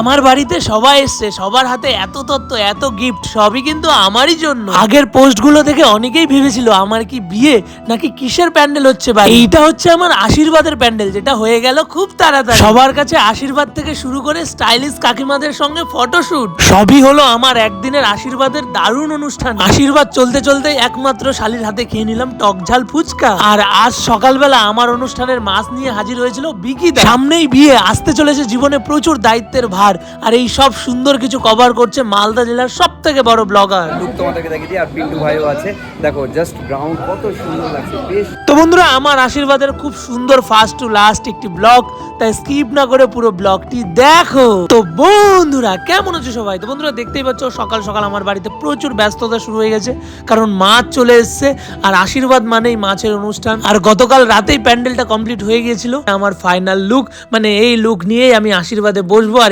আমার বাড়িতে সবাই এসছে, সবার হাতে এত তত্ত্ব, এত গিফট সবই কিন্তু আমারই জন্য। আগের পোস্টগুলো থেকে অনেকেই ভেবেছিল, আমার কি বিয়ে নাকি কিসের প্যান্ডেল হচ্ছে বা এইটা হচ্ছে আমার আশীর্বাদের প্যান্ডেল, যেটা হয়ে গেল খুব তাড়াতাড়ি। সবার কাছে আশীর্বাদ থেকে শুরু করে স্টাইলিশ কাকিমাদের সঙ্গে ফটোশুট সবই হলো আমার একদিনের আশীর্বাদের দারুণ অনুষ্ঠান। আশীর্বাদ চলতে চলতে একমাত্র শালির হাতে খেয়ে নিলাম টক ঝাল ফুচকা। আর আজ সকালবেলা আমার অনুষ্ঠানের মাছ নিয়ে হাজির হয়েছিল বিকিদা সামনেই বিয়ে, আসতে চলেছে জীবনে প্রচুর দায়িত্বের ভার আর এই সব সুন্দর কিছু কভার করছে মালদা জেলার সব থেকে বড় ব্লগার লুক তোমাদেরকে দেখিয়ে দিই আর পিন্টু ভাইও আছে। দেখো জাস্ট গ্রাউন্ড কত সুন্দর লাগছে বেশ। তো বন্ধুরা আমার আশীর্বাদের খুব সুন্দর ফার্স্ট টু লাস্ট একটি ব্লগ তাই স্কিপ না করে পুরো ব্লগটি দেখো। তো বন্ধুরা কেমন আছো সবাই? তো বন্ধুরা দেখতেই পাচ্ছ সকাল সকাল আমার বাড়িতে প্রচুর ব্যস্ততা শুরু হয়ে গেছে কারণ মাছ চলে এসেছে আর আশীর্বাদ মানেই মাছের অনুষ্ঠান। আর গতকাল রাতেই প্যান্ডেলটা কমপ্লিট হয়ে গিয়েছিল আমার ফাইনাল লুক মানে এই লুক নিয়েই আমি আশীর্বাদে বসবো আর